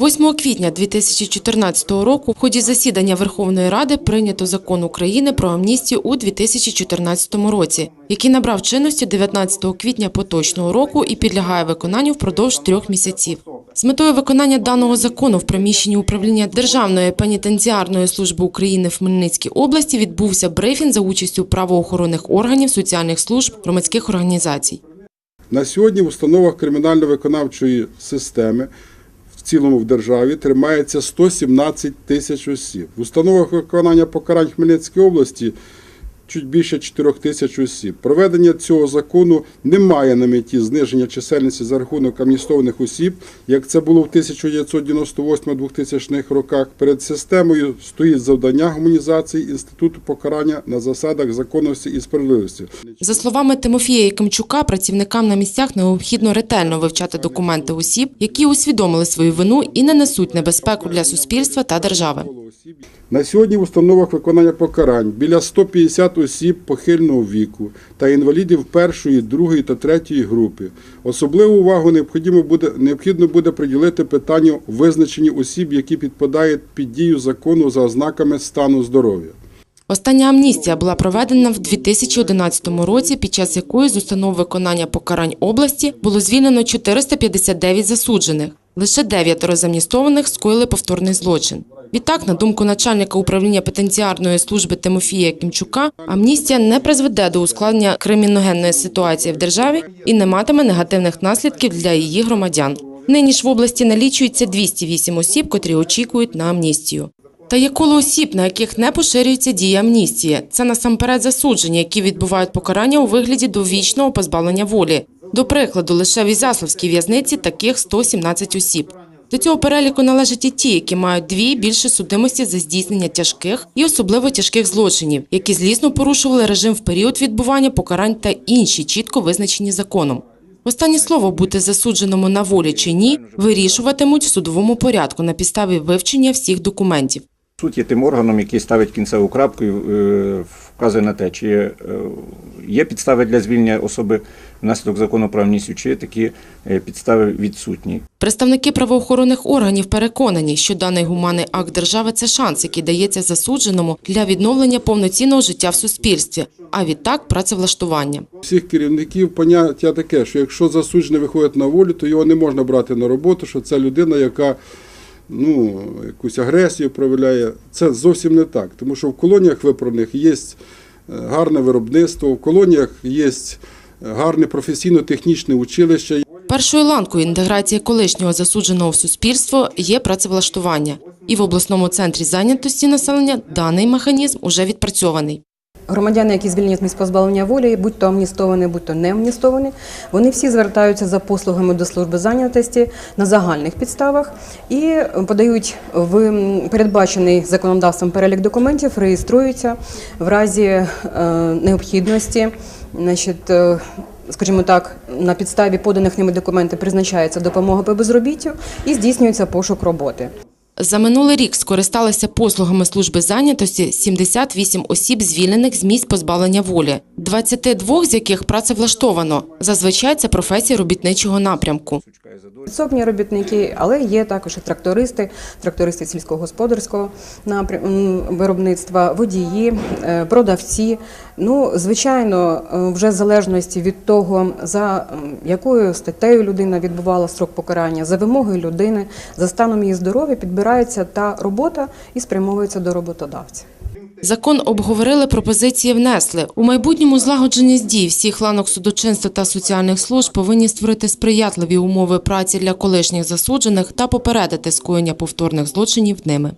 8 квітня 2014 року в ході засідання Верховної Ради прийнято закон України про амністію у 2014 році, який набрав чинності 19 квітня поточного року і підлягає виконанню впродовж трьох місяців. З метою виконання даного закону в приміщенні управління Державної пенітенціарної служби України в Хмельницькій області відбувся брифінг за участю правоохоронних органів, соціальних служб, громадських організацій. На сьогодні в установах кримінально-виконавчої системи цілому в державі тримається 117 тисяч осіб. В установах виконання покарань Хмельницької області чуть більше 4 тисяч осіб. Проведення цього закону не має на меті зниження чисельності за рахунок амністованих осіб, як це було в 1998-2000 роках. Перед системою стоїть завдання гуманізації інституту покарання на засадах законності і справедливості. За словами Тимофія Якимчука, працівникам на місцях необхідно ретельно вивчати документи осіб, які усвідомили свою вину і не несуть небезпеку для суспільства та держави. На сьогодні в установах виконання покарань біля 150 осіб похильного віку та інвалідів першої, другої та третьої групи. Особливу увагу необхідно буде, необхідно буде приділити питанню визначення осіб, які підпадають під дію закону за ознаками стану здоров'я. Остання амністія була проведена в 2011 році, під час якої з установ виконання покарань області було звільнено 459 засуджених. Лише дев'ятеро з амністованих скоїли повторний злочин. Відтак, на думку начальника управління пенітенціарної служби Тимофія Кімчука, амністія не призведе до ускладнення криміногенної ситуації в державі і не матиме негативних наслідків для її громадян. Нині ж в області налічується 208 осіб, котрі очікують на амністію. Та є коло осіб, на яких не поширюється дія амністії. Це насамперед засуджені, які відбувають покарання у вигляді довічного позбавлення волі. До прикладу, лише в Ізяславській в'язниці таких 117 осіб. До цього переліку належать і ті, які мають дві більше судимості за здійснення тяжких і особливо тяжких злочинів, які злісно порушували режим в період відбування покарань та інші чітко визначені законом. Останнє слово бути засудженому на волі чи ні вирішуватимуть в судовому порядку на підставі вивчення всіх документів. Суд є тим органом, який ставить кінцеву крапку і е, вказує на те, чи є, е, є підстави для звільнення особи внаслідок закону про амністію, чи такі е, підстави відсутні. Представники правоохоронних органів переконані, що даний гуманний акт держави це шанс, який дається засудженому для відновлення повноцінного життя в суспільстві, а відтак працевлаштування. Всіх керівників поняття таке, що якщо засуджений виходить на волю, то його не можна брати на роботу, що це людина, яка ну, якусь агресію проявляє. Це зовсім не так. Тому що в колоніях виправних є гарне виробництво, в колоніях є гарне професійно-технічне училище. Першою ланкою інтеграції колишнього засудженого в суспільство є працевлаштування. І в обласному центрі зайнятості населення даний механізм уже відпрацьований. Громадяни, які звільнені з місць позбавлення волі, будь то амністовані, будь то не амністовані, вони всі звертаються за послугами до служби зайнятості на загальних підставах і подають в передбачений законодавством перелік документів, реєструються в разі е, необхідності. Значить, е, Скажімо так, на підставі поданих ними документів призначається допомога по безробіттю і здійснюється пошук роботи. За минулий рік скористалися послугами служби зайнятості 78 осіб, звільнених з місць позбавлення волі, 22 з яких працевлаштовано. Зазвичай це професії робітничого напрямку. Підсобні робітники, але є також і трактористи, трактористи сільськогосподарського виробництва, водії, е, продавці. Ну, звичайно, е, вже в залежності від того, за якою статтею людина відбувала строк покарання, за вимогою людини, за станом її здоров'я підбирається та робота і спрямовується до роботодавця. Закон обговорили, пропозиції внесли. У майбутньому злагодженість дій всіх ланок судочинства та соціальних служб повинні створити сприятливі умови праці для колишніх засуджених та попередити скоєння повторних злочинів ними.